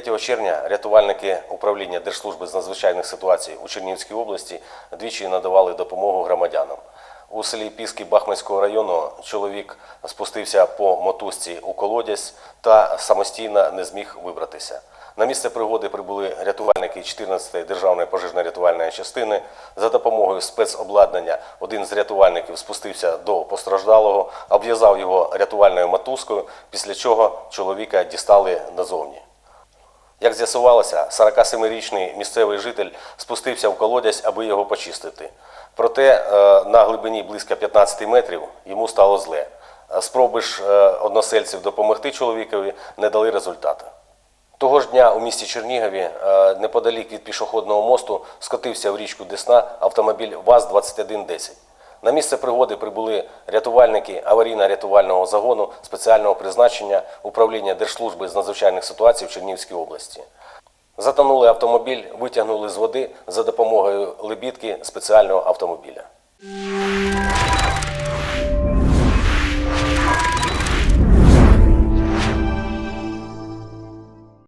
3 червня рятувальники управління Держслужби з надзвичайних ситуацій у Чернігівській області двічі надавали допомогу громадянам. У селі Піски Бахманського району чоловік спустився по мотузці у колодязь та самостійно не зміг вибратися. На місце пригоди прибули рятувальники 14-ї державної пожежно-рятувальної частини. За допомогою спецобладнання один з рятувальників спустився до постраждалого, обв'язав його рятувальною мотузкою, після чого чоловіка дістали назовні. Як з'ясувалося, 47-річний місцевий житель спустився в колодязь, аби його почистити. Проте е, на глибині близько 15 метрів йому стало зле. Е, Спроби ж е, односельців допомогти чоловікові не дали результату. Того ж дня у місті Чернігові, неподалік від пішохідного мосту, скотився в річку Десна автомобіль ВАЗ-2110. На місце пригоди прибули рятувальники аварійно-рятувального загону спеціального призначення управління Держслужби з надзвичайних ситуацій в Чернівській області. Затонули автомобіль, витягнули з води за допомогою лебідки спеціального автомобіля.